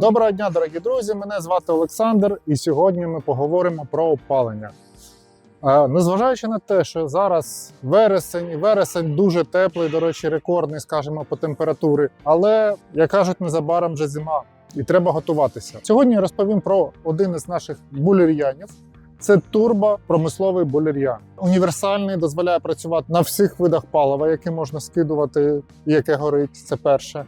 Доброго дня, дорогі друзі! Мене звати Олександр, і сьогодні ми поговоримо про опалення. Е, Незважаючи на те, що зараз вересень, і вересень дуже теплий, до речі, рекордний, скажімо, по температурі. Але, як кажуть, незабаром вже зима, і треба готуватися. Сьогодні я розповім про один із наших булір'янів. Це турбопромисловий болір'ян. Універсальний, дозволяє працювати на всіх видах палива, які можна скидувати, яке горить. Це перше.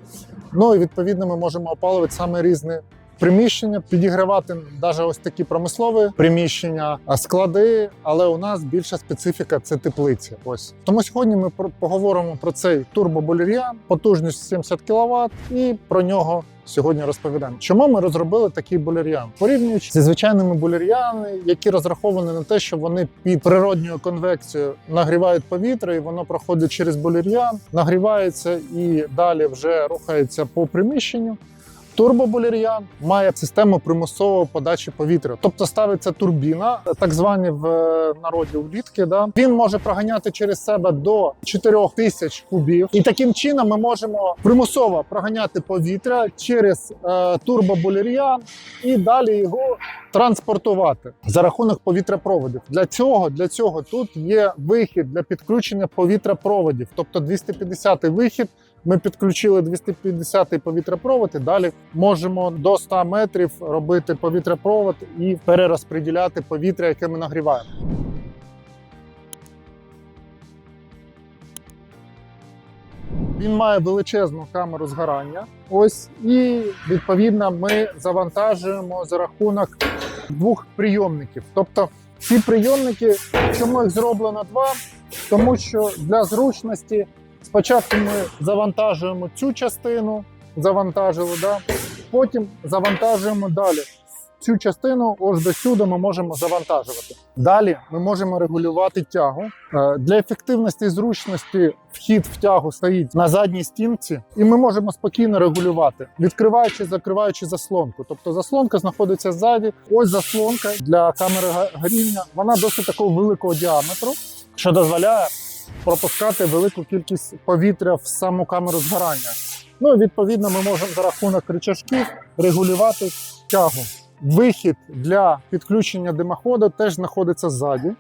Ну і відповідно ми можемо опалювати саме різні приміщення, підігрівати навіть ось такі промислові приміщення, склади. Але у нас більша специфіка це теплиці. Ось тому сьогодні ми поговоримо про цей турбобулір'ян, потужність 70 кВт, і про нього. Сьогодні розповідаємо, чому ми розробили такий булір'ян, порівнюючи зі звичайними булір'яни, які розраховані на те, що вони під природньою конвекцією нагрівають повітря, і воно проходить через булір'ян, нагрівається і далі вже рухається по приміщенню. Турбобулір'ян має систему примусової подачі повітря, тобто ставиться турбіна, так звані в е, народі улітки. Да? Він може проганяти через себе до 4 тисяч кубів, і таким чином ми можемо примусово проганяти повітря через е, турбобулір'ян і далі його транспортувати за рахунок повітряпроводів. Для цього для цього тут є вихід для підключення повітряпроводів, тобто 250 вихід. Ми підключили 250-й повітряпровод і далі можемо до 100 метрів робити повітряпровод і перерозподіляти повітря, яке ми нагріваємо. Він має величезну камеру згорання. Ось і відповідно ми завантажуємо за рахунок двох прийомників. Тобто ці прийомники, чому їх зроблено два? Тому що для зручності спочатку ми завантажуємо цю частину, завантажили, да? потім завантажуємо далі. Цю частину ось до сюди ми можемо завантажувати. Далі ми можемо регулювати тягу. Е, Для ефективності і зручності вхід в тягу стоїть на задній стінці, і ми можемо спокійно регулювати, відкриваючи, закриваючи заслонку. Тобто заслонка знаходиться ззаді. Ось заслонка для камери горіння. Вона досить такого великого діаметру, що дозволяє пропускати велику кількість повітря в саму камеру згорання. Ну відповідно ми можемо за рахунок рычажків регулювати тягу. Вихід для підключення димоходу теж знаходиться ззаді.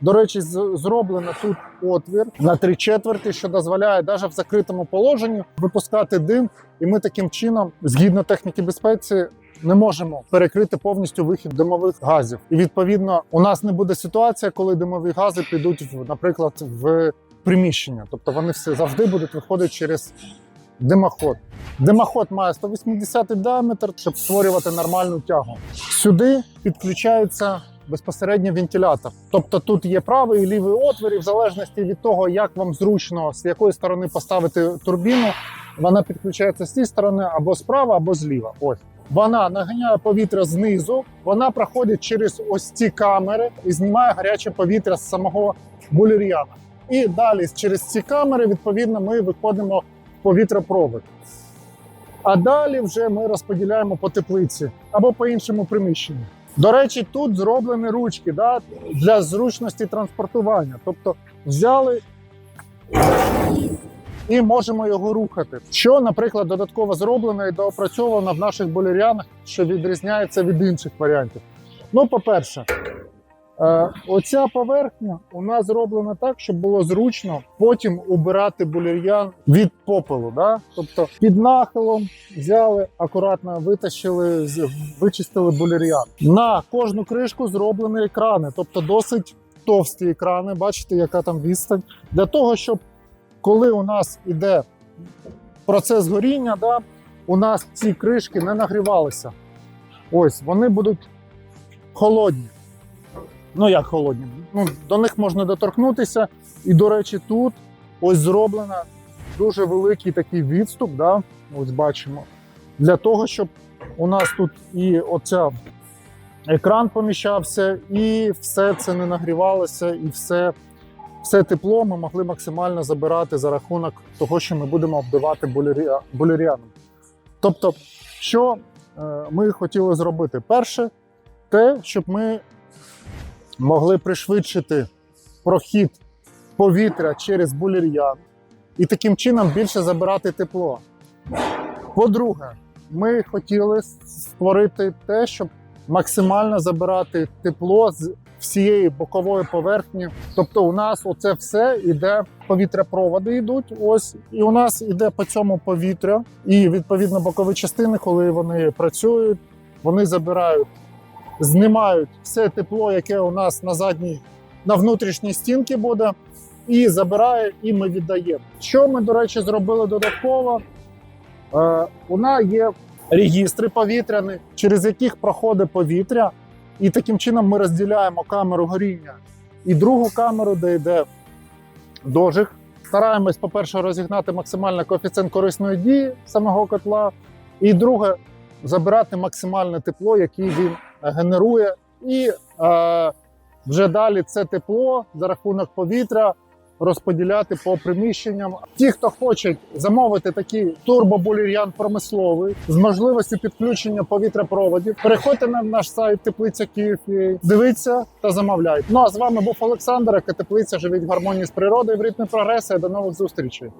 До речі, зроблено тут отвір на три четверті, що дозволяє навіть в закритому положенні випускати дим. І ми таким чином, згідно техніки безпеці, не можемо перекрити повністю вихід димових газів. І відповідно, у нас не буде ситуація, коли димові гази підуть, наприклад, в приміщення. Тобто вони все завжди будуть виходити через димоход. Димоход має 180 діаметр, щоб створювати нормальну тягу. Сюди підключається безпосередньо вентилятор. Тобто тут є правий і лівий отвір, і в залежності від того, як вам зручно, з якої сторони поставити турбіну, вона підключається з цієї сторони або справа, або зліва. Ось. Вона наганяє повітря знизу, вона проходить через ось ці камери і знімає гаряче повітря з самого булір'яна. І далі через ці камери, відповідно, ми виходимо в повітропровод. А далі вже ми розподіляємо по теплиці або по іншому приміщенню. До речі, тут зроблені ручки да, для зручності транспортування. Тобто взяли і можемо його рухати. Що, наприклад, додатково зроблено і доопрацьовано в наших болір'янах, що відрізняється від інших варіантів. Ну, по-перше, оця поверхня у нас зроблена так, щоб було зручно потім убирати булір'ян від попелу. Да? Тобто під нахилом взяли, акуратно витащили, вичистили булір'ян. На кожну кришку зроблені екрани, тобто досить товсті екрани. Бачите, яка там відстань. Для того, щоб коли у нас іде процес горіння, да, у нас ці кришки не нагрівалися. Ось вони будуть холодні. Ну як холодні? Ну, до них можна доторкнутися. І, до речі, тут ось зроблено дуже великий такий відступ. Да? Ось бачимо. Для того, щоб у нас тут і оця екран поміщався, і все це не нагрівалося, і все все тепло ми могли максимально забирати за рахунок того, що ми будемо обдавати булір'я- Тобто, що е, ми хотіли зробити? Перше, те, щоб ми могли пришвидшити прохід повітря через булір'ян і таким чином більше забирати тепло. По-друге, ми хотіли створити те, щоб максимально забирати тепло з всієї бокової поверхні. Тобто, у нас оце все іде, повітряпроводи йдуть. Ось, і у нас іде по цьому повітря, і відповідно бокові частини, коли вони працюють, вони забирають, знімають все тепло, яке у нас на задній, на внутрішній стінці буде, і забирає, і ми віддаємо. Що ми, до речі, зробили додатково? Е, у нас є регістри повітряні, через яких проходить повітря, і таким чином ми розділяємо камеру горіння і другу камеру, де йде дожиг. Стараємось, по-перше, розігнати максимальний коефіцієнт корисної дії самого котла, і друге забирати максимальне тепло, яке він генерує, і е, вже далі це тепло за рахунок повітря розподіляти по приміщенням. Ті, хто хочуть замовити такий турбобулір'ян промисловий з можливістю підключення повітряпроводів, переходьте на наш сайт теплиця Київ, дивіться та замовляйте. Ну а з вами був Олександр, яка теплиця живіть в гармонії з природою в ритмі прогресу. До нових зустрічей.